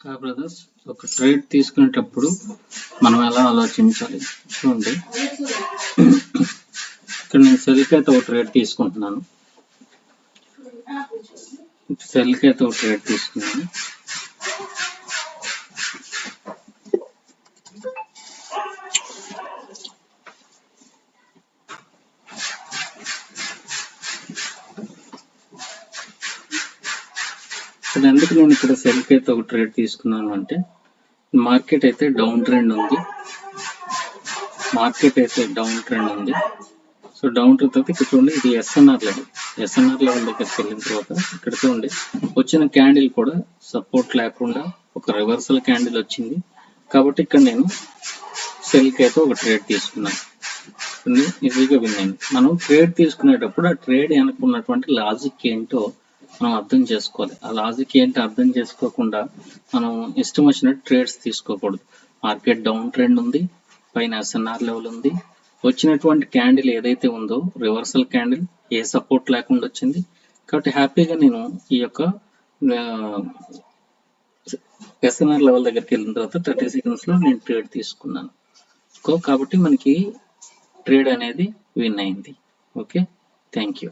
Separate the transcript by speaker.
Speaker 1: కా బ్రదర్స్ ఒక ట్రేడ్ తీసుకునేటప్పుడు మనం ఎలా ఆలోచించాలి? చూడండి. ఇక్కడ నేను సెల్కి అయితే ఒక ట్రేడ్ తీసుకుంటున్నాను. సెల్కి అయితే ఒక ట్రేడ్ తీసుకున్నాను ఇక్కడ ఎందుకు నేను ఇక్కడ సెల్కి అయితే ఒక ట్రేడ్ తీసుకున్నాను అంటే మార్కెట్ అయితే డౌన్ ట్రెండ్ ఉంది. మార్కెట్ అయితే డౌన్ ట్రెండ్ ఉంది. సో డౌన్ ట్రెండ్ తర్వాత ఇక్కడ చూడండి ఇది ఎస్ఎన్ఆర్ లెవెల్ ఎస్ఎన్ఆర్ లెవెల్ దగ్గరికి వెళ్ళిన తర్వాత ఇక్కడ చూడండి వచ్చిన క్యాండిల్ కూడా సపోర్ట్ లేకుండా ఒక రివర్సల్ క్యాండిల్ వచ్చింది. కాబట్టి ఇక్కడ నేను సెల్కి అయితే ఒక ట్రేడ్ తీసుకున్నాను. ఈజీగా విన్ అయింది మనం ట్రేడ్ తీసుకునేటప్పుడు ఆ ట్రేడ్ వెనుకున్నటువంటి లాజిక్ ఏంటో మనం అర్థం చేసుకోవాలి. ఆ లాజిక్ ఏంటి అర్థం చేసుకోకుండా మనం ఇష్టం వచ్చినట్టు ట్రేడ్స్ తీసుకోకూడదు. మార్కెట్ డౌన్ ట్రెండ్ ఉంది పైన ఎస్ఎన్ఆర్ లెవెల్ ఉంది. వచ్చినటువంటి క్యాండిల్ ఏదైతే ఉందో రివర్సల్ క్యాండిల్ ఏ సపోర్ట్ లేకుండా వచ్చింది. కాబట్టి హ్యాపీగా నేను ఈ యొక్క ఎస్ఎన్ఆర్ లెవెల్ దగ్గరికి వెళ్ళిన తర్వాత థర్టీ సెకండ్స్లో నేను ట్రేడ్ తీసుకున్నాను. కో- కాబట్టి మనకి ట్రేడ్ అనేది విన్ అయింది. Okay thank you